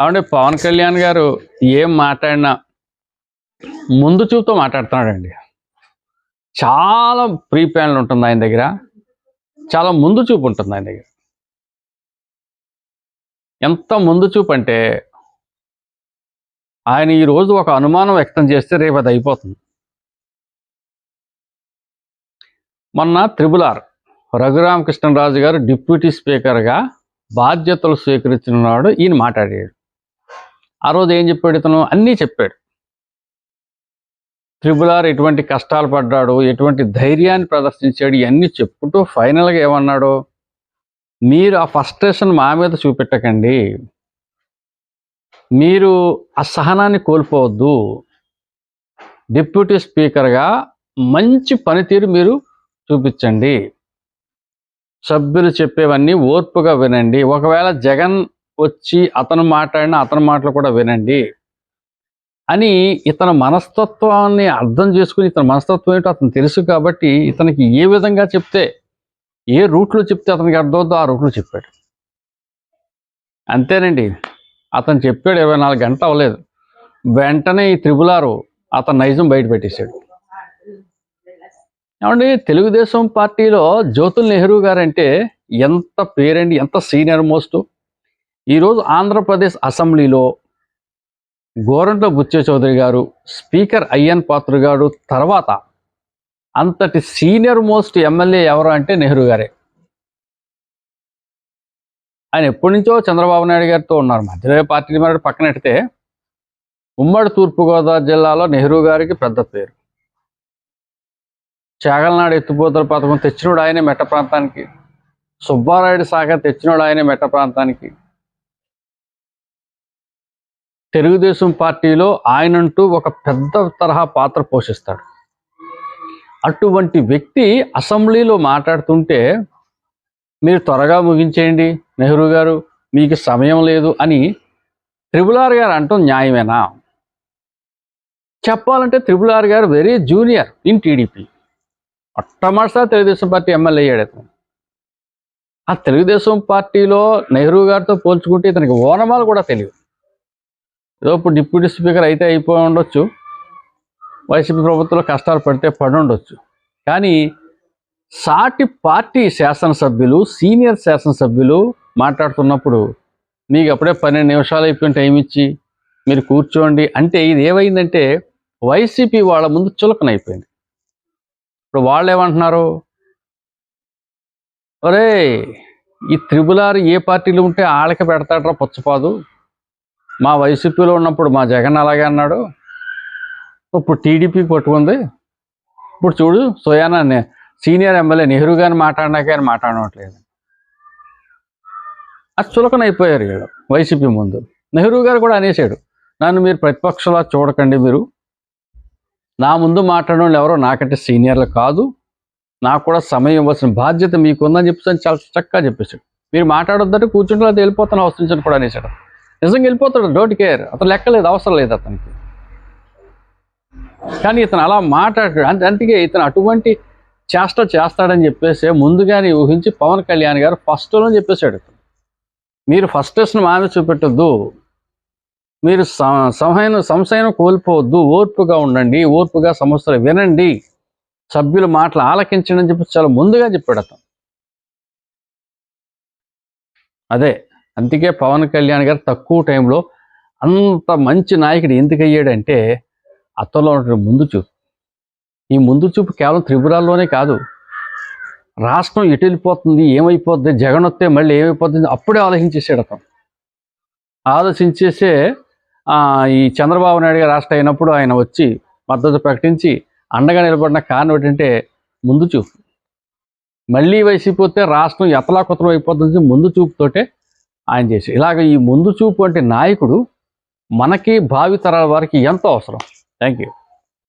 అవునండి పవన్ కళ్యాణ్ గారు ఏం మాట్లాడినా ముందు చూపుతో మాట్లాడుతున్నాడండి. చాలా ప్రీ ప్లాన్లు ఉంటుంది ఆయన దగ్గర. చాలా ముందు చూపు ఉంటుంది ఆయన దగ్గర. ఎంత ముందు చూపు అంటే ఆయన ఈ రోజు ఒక అనుమానం వ్యక్తం చేస్తే రేపు అది అయిపోతుంది. మొన్న త్రిబుల్ ఆర్ రఘురామకృష్ణరాజు గారు డిప్యూటీ స్పీకర్గా బాధ్యతలు స్వీకరించిన నాడు ఈయన మాట్లాడాడు. ఆ రోజు ఏం చెప్పాడు ఇతను? అన్నీ చెప్పాడు. త్రిబుల్ ఆర్ ఎటువంటి కష్టాలు పడ్డాడు ఎటువంటి ధైర్యాన్ని ప్రదర్శించాడు ఇవన్నీ చెప్పుతూ ఫైనల్గా ఏమన్నాడు? మీరు ఆ ఫస్ట్రేషన్ మా మీద చూపెట్టకండి. మీరు ఆ సహనాన్ని కోల్పోవద్దు. డిప్యూటీ స్పీకర్గా మంచి పనితీరు మీరు చూపించండి. సభ్యులు చెప్పేవన్నీ ఓర్పుగా వినండి. ఒకవేళ జగన్ వచ్చి అతను మాట్లాడిన అతని మాటలు కూడా వినండి అని ఇతని మనస్తత్వాన్ని అర్థం చేసుకుని ఇతని మనస్తత్వం ఏంటో అతను తెలుసు కాబట్టి ఇతనికి ఏ విధంగా చెప్తే ఏ రూట్లో చెప్తే అతనికి అర్థమవుతుందో ఆ రూట్లో చెప్పాడు. అంతేనండి. అతను చెప్పాడు ఇరవై నాలుగు గంట అవ్వలేదు. వెంటనే ఈ త్రిబులారు అతను నైజం బయట పెట్టేశాడు. ఏమండి? తెలుగుదేశం పార్టీలో జ్యోతుల్ నెహ్రూ గారంటే ఎంత పేరండి ఎంత సీనియర్ మోస్ట్? ఈరోజు ఆంధ్రప్రదేశ్ అసెంబ్లీలో గోరంట్ల బుచ్చే చౌదరి గారు స్పీకర్ అయ్యన్ పాత్ర గారు తర్వాత అంతటి సీనియర్ మోస్ట్ ఎమ్మెల్యే ఎవరు అంటే నెహ్రూ గారే. ఆయన ఎప్పటి నుంచో చంద్రబాబు నాయుడు గారితో ఉన్నారు. మధ్యలో పార్టీ మరి పక్కన పెడితే ఉమ్మడి తూర్పుగోదావరి జిల్లాలో నెహ్రూ గారికి పెద్ద పేరు. చాగలనాడు ఎత్తుపోతల పథకం తెచ్చినోడు ఆయనే మెట్ట ప్రాంతానికి. సుబ్బారాయుడు సాగర్ తెచ్చినోడు ఆయనే మెట్ట ప్రాంతానికి. తెలుగుదేశం పార్టీలో ఆయనంటూ ఒక పెద్ద తరహా పాత్ర పోషిస్తాడు. అటువంటి వ్యక్తి అసెంబ్లీలో మాట్లాడుతుంటే మీరు త్వరగా ముగించేయండి నెహ్రూ గారు మీకు సమయం లేదు అని త్రిబులార్ గారు అంటాం న్యాయమేనా? చెప్పాలంటే త్రిబులార్ గారు వెరీ జూనియర్ ఇన్ టీడీపీ. మొట్టమొదటిసారి తెలుగుదేశం పార్టీ ఎమ్మెల్యే అయ్యాడు అతను ఆ తెలుగుదేశం పార్టీలో నెహ్రూ గారితో పోల్చుకుంటే ఇతనికి ఓనమాలు కూడా తెలియదు ఏదో ఇప్పుడు డిప్యూటీ స్పీకర్ అయితే అయిపోయి ఉండొచ్చు. వైసీపీ ప్రభుత్వంలో కష్టాలు పడితే పడి ఉండొచ్చు. కానీ సాటి పార్టీ శాసనసభ్యులు సీనియర్ శాసనసభ్యులు మాట్లాడుతున్నప్పుడు మీకు అప్పుడే పన్నెండు నిమిషాలు అయిపోయిన టైం ఇచ్చి మీరు కూర్చోండి అంటే ఇది ఏమైందంటే వైసీపీ వాళ్ళ ముందు చులకనైపోయింది ఇప్పుడు వాళ్ళు ఏమంటున్నారు? ఒరే ఈ త్రిబులారు ఏ పార్టీలో ఉంటే ఆళ్ళకి పెడతాడరా పుచ్చపాదు? మా వైసీపీలో ఉన్నప్పుడు మా జగన్ అలాగే అన్నాడు. ఇప్పుడు టీడీపీ పట్టుకుంది. ఇప్పుడు చూడు సోయానా సీనియర్ ఎమ్మెల్యే నెహ్రూ గారిని మాట్లాడినాక ఆయన మాట్లాడట్లేదు అది చులకన అయిపోయారు వీళ్ళు వైసీపీ ముందు. నెహ్రూ గారు కూడా అనేసాడు నన్ను మీరు ప్రతిపక్షలా చూడకండి మీరు. నా ముందు మాట్లాడడం ఎవరో నాకంటే సీనియర్లు కాదు. నాకు కూడా సమయం ఇవ్వాల్సిన బాధ్యత మీకుందని చెప్పేసి చాలా చక్కగా చెప్పేశాడు. మీరు మాట్లాడొద్దంటే కూర్చుంటే అది వెళ్ళిపోతాను అవసరం కూడా అనేసాడు నిజంగా వెళ్ళిపోతాడు డోంట్ కేర్ అతను లెక్కలేదు అవసరం లేదు అతనికి. కానీ ఇతను అలా మాట్లాడాడు అంతే అందుకే ఇతను అటువంటి చేష్ట చేస్తాడని చెప్పేసి ముందుగానే ఊహించి పవన్ కళ్యాణ్ గారు ఫస్ట్లో చెప్పేశాడు. ఇతను. మీరు ఫస్టేషన్ మాన చూపెట్టొద్దు. మీరు స- సంశయం కోల్పోవద్దు. ఓర్పుగా ఉండండి ఓర్పుగా సమస్యలు వినండి. సభ్యుల మాటలు ఆలకించండి అని చెప్పి చాలా ముందుగా చెప్పాడు అతను. అదే. అందుకే పవన్ కళ్యాణ్ గారు తక్కువ టైంలో అంత మంచి నాయకుడు ఎందుకు అయ్యాడంటే అతనిలో ఉన్న ముందు చూపు. ఈ ముందు చూపు కేవలం త్రిపురాల్లోనే కాదు రాష్ట్రం ఎటు వెళ్ళిపోతుంది ఏమైపోతుంది జగన్ వస్తే మళ్ళీ ఏమైపోతుంది అప్పుడే ఆలోచించేసాడు అతను. ఆలోచించేసే ఈ చంద్రబాబు నాయుడు గారు రాష్ట్రం అయినప్పుడు ఆయన వచ్చి మద్దతు ప్రకటించి అండగా నిలబడిన కారణం ఏంటంటే ముందు చూపు. మళ్ళీ వైసీపీ రాష్ట్రం ఎతలాకుతలం అయిపోతుంది ముందు చూపుతోటే ఆయన చేసి ఇలాగ ఈ ముందు చూపు అంటే నాయకుడు మనకి భావి తరాల వారికి ఎంతో అవసరం. Thank you